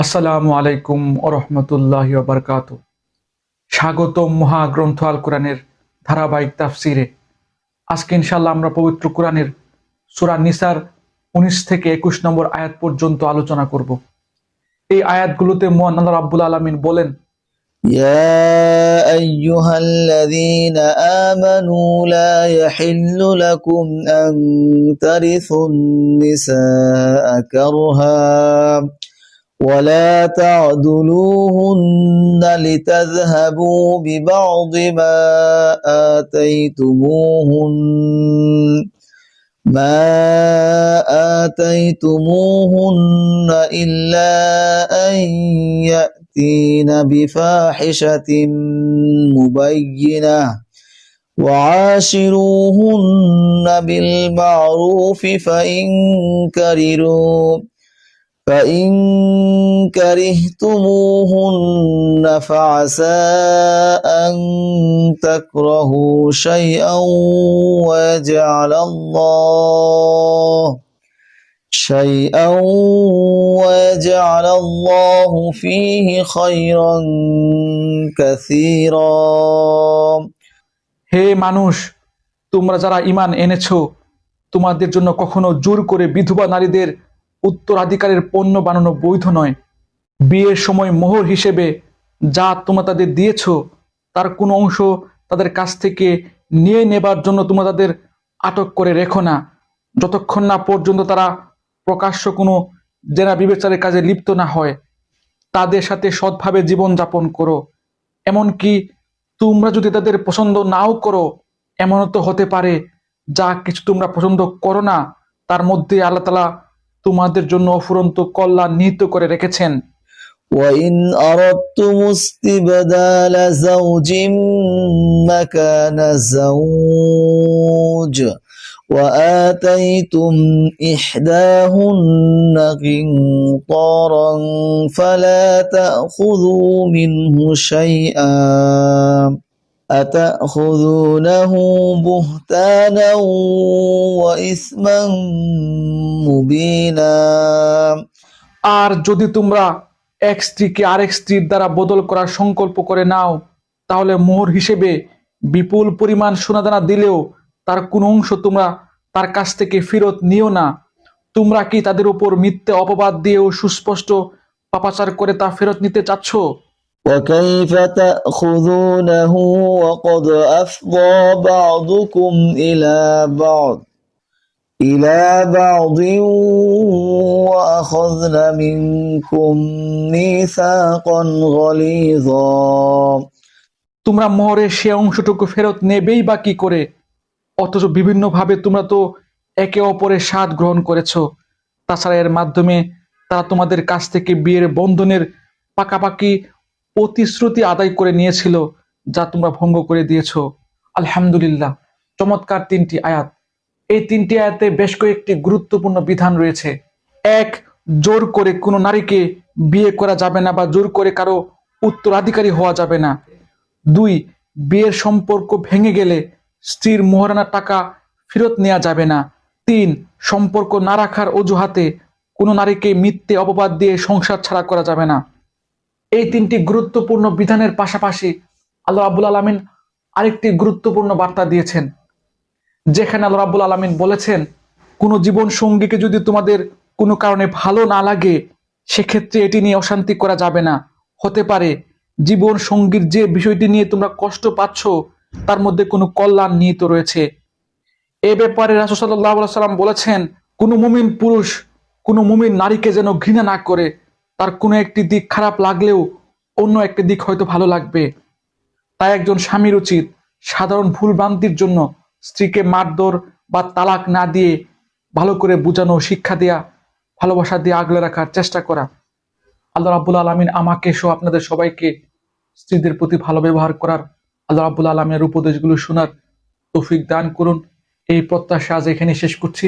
আসসালামু আলাইকুম ওরহমতুল্লাহ বারকাত স্বাগতম মহাগ্রন্থ আল কোরআনের ধারাবাহিক তাফসিরে আজকে ইনশাল্লাহ আমরা পবিত্র কোরআনের সুরা নিসার উনিশ থেকে একুশ নম্বর আয়াত পর্যন্ত আলোচনা করব এই আয়াতগুলোতে মোহান আল্লাহ রাব্বুল আলমিন বলেন يا أيها الذين آمنوا لا يحل لكم أن ترثوا النساء كرها ولا تعدلوهن لتذهبوا ببعض ما آتيتموهن ما آتيتموهن إلا أن يأتين بفاحشة مبينة وعاشروهن بالمعروف فإن كرروا فإن كرهتموهن فعسى أن تكرهوا شيئا ويجعل الله شيئا ويجعل الله فيه خيرا كثيرا হে মানুষ তোমরা যারা ইমান এনেছো তোমাদের জন্য কখনো জোর করে বিধবা নারীদের উত্তরাধিকারের পণ্য বানানো বৈধ নয়। বিয়ের সময় মোহর হিসেবে যা তোমরা তাদের দিয়েছ, তার কোনো অংশ তাদের কাছ থেকে নিয়ে নেবার জন্য তোমরা তাদের আটক করে রেখো না। যতক্ষণ না পর্যন্ত তারা প্রকাশ্য কোনো জেনা বিবেচারের কাজে লিপ্ত না হয়, তাদের সাথে সৎভাবে জীবনযাপন করো। এমনকি তোমরা যদি তাদের পছন্দ নাও করো, এমনও তো হতে পারে, যা কিছু তোমরা পছন্দ করো না, তার মধ্যে আল্লাহ তালা তোমাদের জন্য অফুরন্ত কল্যাণ নিহিত করে রেখেছেন وإن أردتم استبدال زوج مكان زوج وآتيتم إحداهن قنطارا فلا تأخذوا منه شيئا أتأخذونه بهتانا وإثما مبينا আর যদি তোমরা এক স্ত্রীকে আরেক স্ত্রীর দ্বারা বদল করার সংকল্প করে নাও তাহলে মোহর হিসেবে বিপুল পরিমাণ সোনাদানা দিলেও তার কোনো অংশ তোমরা তার কাছ থেকে ফেরত নিও না তোমরা কি তাদের উপর মিথ্যে অপবাদ দিয়েও সুস্পষ্ট পাপাচার করে তা ফেরত নিতে চাচ্ছ وكيف تأخذونه وقد أفضى بعضكم إلى بعض إلى بعض وأخذن منكم ميثاقا غليظا তোমরা মোহরের সে অংশটুকু ফেরত নেবেই বা কি করে অথচ বিভিন্নভাবে তোমরা তো একে অপরের স্বাদ গ্রহণ করেছ তাছাড়া এর মাধ্যমে তারা তোমাদের কাছ থেকে বিয়ের বন্ধনের পাকাপাকি প্রতিশ্রুতি আদায় করে নিয়েছিল যা তোমরা ভঙ্গ করে দিয়েছ। আলহামদুলিল্লাহ, চমৎকার তিনটি আয়াত। এই তিনটি আয়াতে বেশ কয়েকটি গুরুত্বপূর্ণ বিধান রয়েছে। এক, জোর করে কোনো নারীকে বিয়ে করা যাবে না বা জোর করে কারও উত্তরাধিকারী হওয়া যাবে না। দুই, বিয়ের সম্পর্ক ভেঙে গেলে স্ত্রীর মোহরানা টাকা ফেরত নেওয়া যাবে না। তিন, সম্পর্ক না রাখার অজুহাতে কোনো নারীকে মিথ্যে অপবাদ দিয়ে সংসার ছাড়া করা যাবে না। এই তিনটি গুরুত্বপূর্ণ বিধানের পাশাপাশি আল্লাহ আব্বুল আলমিন আরেকটি গুরুত্বপূর্ণ বার্তা দিয়েছেন, যেখানে আল্লাহ রাব্বুল আলমিন বলেছেন, কোনো জীবন সঙ্গীকে যদি তোমাদের কোনো কারণে ভালো না লাগে, সেক্ষেত্রে এটি নিয়ে অশান্তি করা যাবে না। হতে পারে জীবন সঙ্গীর যে বিষয়টি নিয়ে তোমরা কষ্ট পাচ্ছ, তার মধ্যে কোনো কল্যাণ নিহিত রয়েছে। এ ব্যাপারে আলাইহি সাল্লাম বলেছেন, কোনো মুমিন পুরুষ, কোনো মুমিন নারীকে যেন ঘৃণা না করে তার কোনো একটি দিক খারাপ লাগলেও অন্য একটি দিক হয়তো ভালো লাগবে। তাই একজন স্বামীর উচিত সাধারণ ভুল ভ্রান্তির জন্য স্ত্রীকে মারধর বা তালাক না দিয়ে ভালো করে বোঝানো, শিক্ষা দেয়া, ভালোবাসা দিয়ে আগলে রাখার চেষ্টা করা। আল্লাহ রাব্বুল আলমিন আমাকে সহ আপনাদের সবাইকে স্ত্রীদের প্রতি ভালো ব্যবহার করার আল্লাহ রাব্বুল আলমের উপদেশগুলো শোনার তৌফিক দান করুন। এই প্রত্যাশা আজ এখানে শেষ করছি।